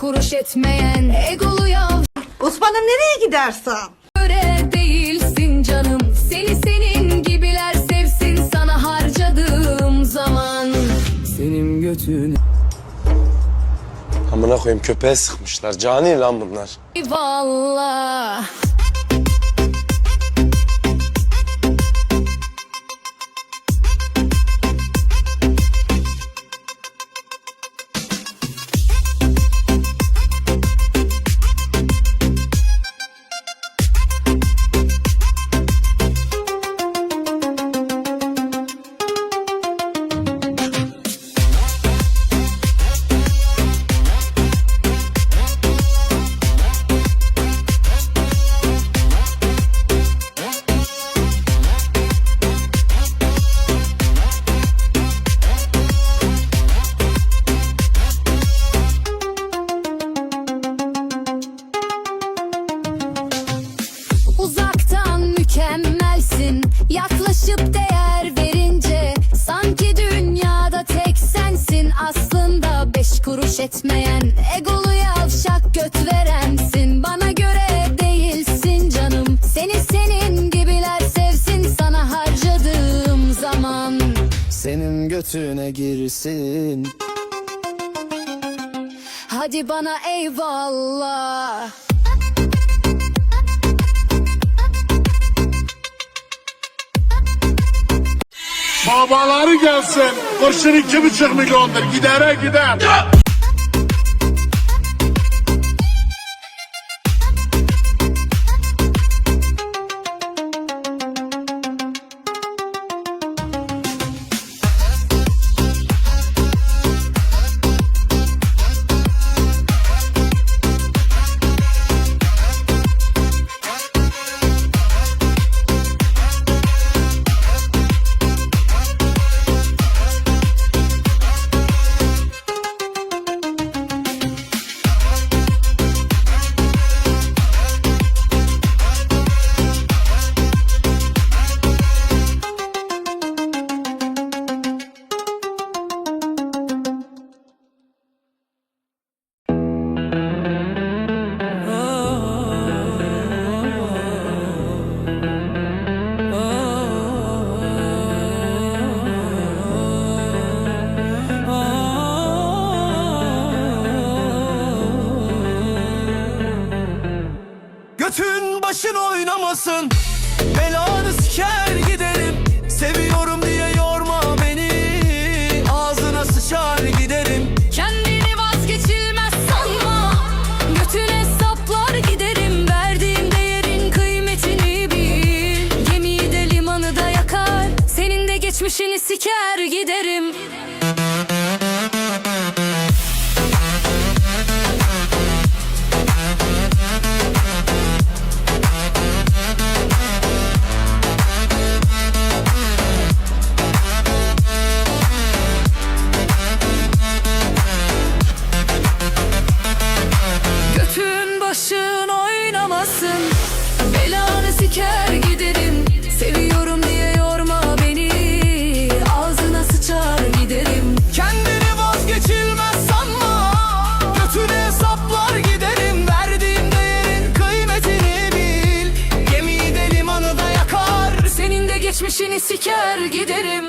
kuruş etmeyen egolu yav Osman'ım nereye gidersen? göre değilsin canım Seni senin gibiler sevsin sana harcadığım zaman Senin götün Amına koyayım köpeğe sıkmışlar. Cani lan bunlar. Eyvallah etmeyen Egolu yavşak göt verensin Bana göre değilsin canım Seni senin gibiler sevsin Sana harcadığım zaman Senin götüne girsin Hadi bana eyvallah Babaları gelsin. Kurşun iki buçuk milyondur. Gidere gider. Oynamasın. Belanı siker giderim. Seviyorum diye yorma beni. Ağzına sıçar giderim. Kendini vazgeçilmez sanma. Götüne saplar giderim. Verdiğim değerin kıymetini bil. Gemiyi de limanı da yakar. Senin de geçmişini siker giderim Siker giderim Seviyorum diye yorma beni. Ağzına sıçar giderim. Kendini vazgeçilmez sanma. Götüne saplar giderim. Verdiğim değerin kıymetini bil. Gemiyi de limanı da yakar. Senin de geçmişini siker giderim